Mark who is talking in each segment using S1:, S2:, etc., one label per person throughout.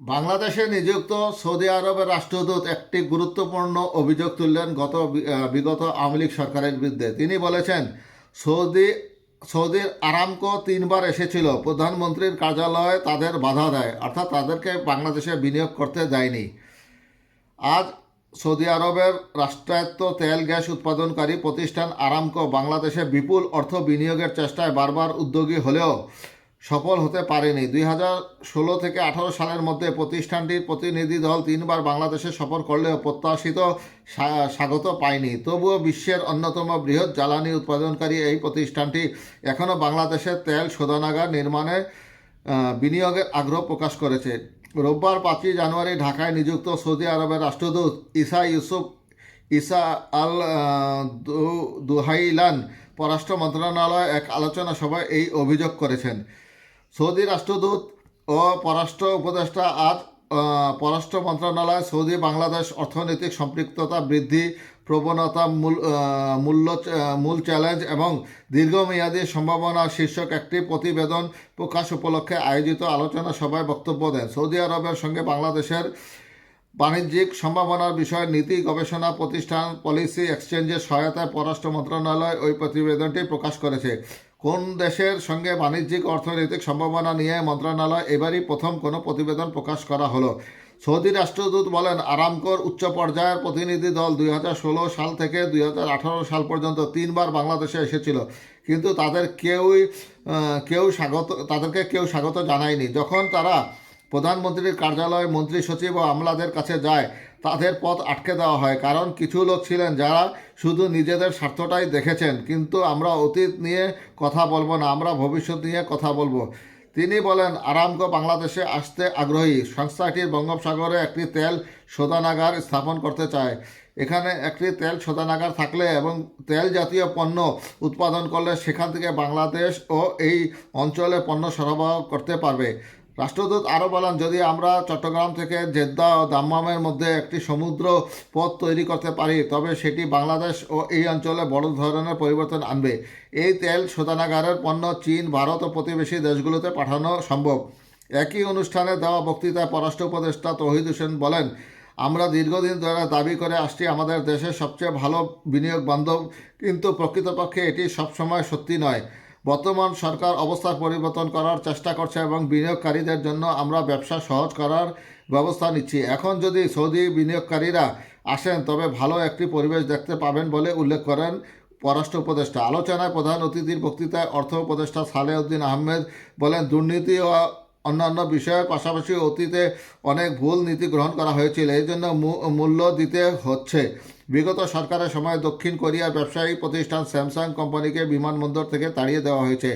S1: বাংলাদেশে নিযুক্ত সৌদি আরবের রাষ্ট্রদূত একটি গুরুত্বপূর্ণ অভিযোগ তুললেন গত বিগত আওয়ামী লীগ সরকারের বিরুদ্ধে। তিনি বলেছেন, সৌদি, সৌদির আরামকো তিনবার এসেছিল, প্রধানমন্ত্রীর কার্যালয়ে তাদের বাধা দেয়, অর্থাৎ তাদেরকে বাংলাদেশে বিনিয়োগ করতে দেয়নি। আজ সৌদি আরবের রাষ্ট্রায়ত্ত তেল, গ্যাস উৎপাদনকারী প্রতিষ্ঠান আরামকো বাংলাদেশে বিপুল অর্থ বিনিয়োগের চেষ্টায় বারবার উদ্যোগী হলেও সফল হতে পারেনি। দুই হাজার ষোলো থেকে আঠারো সালের মধ্যে প্রতিষ্ঠানটির প্রতিনিধি দল তিনবার বাংলাদেশে সফর করলেও প্রত্যাশিত স্বাগত পায়নি। তবুও বিশ্বের অন্যতম বৃহৎ জ্বালানি উৎপাদনকারী এই প্রতিষ্ঠানটি এখনও বাংলাদেশের তেল শোধনাগার নির্মাণে বিনিয়োগের আগ্রহ প্রকাশ করেছে। রোববার পাঁচই জানুয়ারি ঢাকায় নিযুক্ত সৌদি আরবের রাষ্ট্রদূত ইসা ইউসুফ ইসা আল দুহাইলান পররাষ্ট্র মন্ত্রণালয় এক আলোচনা সভায় এই অভিযোগ করেছেন। সৌদি রাষ্ট্রদূত ও পররাষ্ট্র উপদেষ্টা আজ পররাষ্ট্র মন্ত্রণালয় সৌদি বাংলাদেশ অর্থনৈতিক সম্পৃক্ততা বৃদ্ধি প্রবণতা মূল মূল্য মূল চ্যালেঞ্জ এবং দীর্ঘমেয়াদী সম্ভাবনা শীর্ষক একটি প্রতিবেদন প্রকাশ উপলক্ষে আয়োজিত আলোচনা সভায় বক্তব্য দেন। সৌদি আরবের সঙ্গে বাংলাদেশের বাণিজ্যিক সম্ভাবনার বিষয়ে নীতি গবেষণা প্রতিষ্ঠান পলিসি এক্সচেঞ্জের সহায়তায় পররাষ্ট্র মন্ত্রণালয় ওই প্রতিবেদনটি প্রকাশ করেছে। কোন দেশের সঙ্গে বাণিজ্যিক অর্থনৈতিক সম্ভাবনা নিয়ে মন্ত্রণালয় এবারই প্রথম কোনো প্রতিবেদন প্রকাশ করা হলো? সৌদি রাষ্ট্রদূত বলেন, আরামকোর উচ্চ পর্যায়ের প্রতিনিধি দল দুই হাজার ষোলো সাল থেকে দুই হাজার আঠারো সাল পর্যন্ত তিনবার বাংলাদেশে এসেছিল, কিন্তু তাদের কেউই কেউ স্বাগত, তাদেরকে কেউ স্বাগত জানায়নি। যখন তারা প্রধানমন্ত্রীর কার্যালয়ে, মন্ত্রী সচিব ও আমলাদের কাছে যায় তাদের পথ আটকে দেওয়া হয়, কারণ কিছু লোক ছিলেন যারা শুধু নিজেদের স্বার্থটাই দেখেছেন। কিন্তু আমরা অতীত নিয়ে কথা বলব না, আমরা ভবিষ্যৎ নিয়ে কথা বলব। তিনি বলেন, আরামকো বাংলাদেশে আসতে আগ্রহী, সংস্থাটির বঙ্গোপসাগরে একটি তেল শোধনাগার স্থাপন করতে চায়। এখানে একটি তেল শোধনাগার থাকলে এবং তেল জাতীয় পণ্য উৎপাদন করলে সেখান থেকে বাংলাদেশ ও এই অঞ্চলে পণ্য সরবরাহ করতে পারবে। রাষ্ট্রদূত আরও বলেন, যদি আমরা চট্টগ্রাম থেকে জেদ্দা ও দাম্মামের মধ্যে একটি সমুদ্র পথ তৈরি করতে পারি, তবে সেটি বাংলাদেশ ও এই অঞ্চলে বড় ধরনের পরিবর্তন আনবে। এই তেল শোধানাগারের পণ্য চীন, ভারত ও প্রতিবেশী দেশগুলোতে পাঠানো সম্ভব। একই অনুষ্ঠানে দেওয়া বক্তৃতায় পররাষ্ট্র উপদেষ্টা তহিদ হোসেন বলেন, আমরা দীর্ঘদিন ধরে দাবি করে আসছি, আমাদের দেশের সবচেয়ে ভালো বিনিয়োগ বান্ধব, কিন্তু প্রকৃতপক্ষে এটি সবসময় সত্যি নয়। বর্তমান সরকার অবস্থার পরিবর্তন করার চেষ্টা করছে এবং বিনিয়োগকারীদের জন্য আমরা ব্যবসা সহজ করার ব্যবস্থা নিচ্ছি। এখন যদি সৌদি বিনিয়োগকারীরা আসেন, তবে ভালো একটি পরিবেশ দেখতে পাবেন বলে উল্লেখ করেন পররাষ্ট্র উপদেষ্টা। আলোচনায় প্রধান অতিথির বক্তৃতায় অর্থ উপদেষ্টা সালেউদ্দিন আহমেদ বলেন, দুর্নীতি ও অন্যান্য বিষয়ের পাশাপাশি অতীতে অনেক ভুল নীতি গ্রহণ করা হয়েছিল, এই জন্য মূল্য দিতে হচ্ছে। বিগত সরকারের সময় দক্ষিণ কোরিয়ার ব্যবসায়ী প্রতিষ্ঠান স্যামসাং কোম্পানিকে বিমানবন্দর থেকে তাড়িয়ে দেওয়া হয়েছে।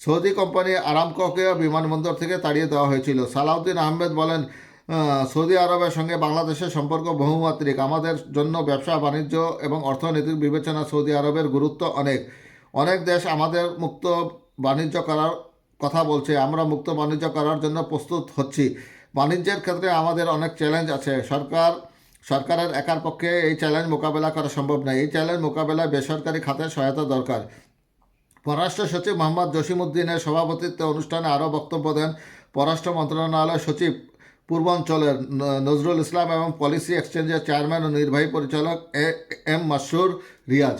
S1: সৌদি কোম্পানি আরামকোকেও বিমানবন্দর থেকে তাড়িয়ে দেওয়া হয়েছিল। সালাউদ্দিন আহমেদ বলেন সৌদি আরবের সঙ্গে বাংলাদেশের সম্পর্ক বহুমাত্রিক। আমাদের জন্য ব্যবসা, বাণিজ্য এবং অর্থনৈতিক বিবেচনা সৌদি আরবের গুরুত্ব অনেক। অনেক দেশ আমাদের মুক্ত বাণিজ্য করার কথা বলছে, আমরা মুক্ত বাণিজ্য করার জন্য প্রস্তুত হচ্ছি। বাণিজ্যের ক্ষেত্রে আমাদের অনেক চ্যালেঞ্জ আছে। সরকার, সরকারের একার পক্ষে এই চ্যালেঞ্জ মোকাবেলা করা সম্ভব নয়। এই চ্যালেঞ্জ মোকাবেলায় বেসরকারি খাতের সহায়তা দরকার। পররাষ্ট্র সচিব মোহাম্মদ জসিমউদ্দিনের সভাপতিত্বে অনুষ্ঠানে আরও বক্তব্য দেন পররাষ্ট্র মন্ত্রণালয় সচিব, পূর্বাঞ্চলের নজরুল ইসলাম এবং পলিসি এক্সচেঞ্জের চেয়ারম্যান ও নির্বাহী পরিচালক এ এম মাসুর রিয়াজ।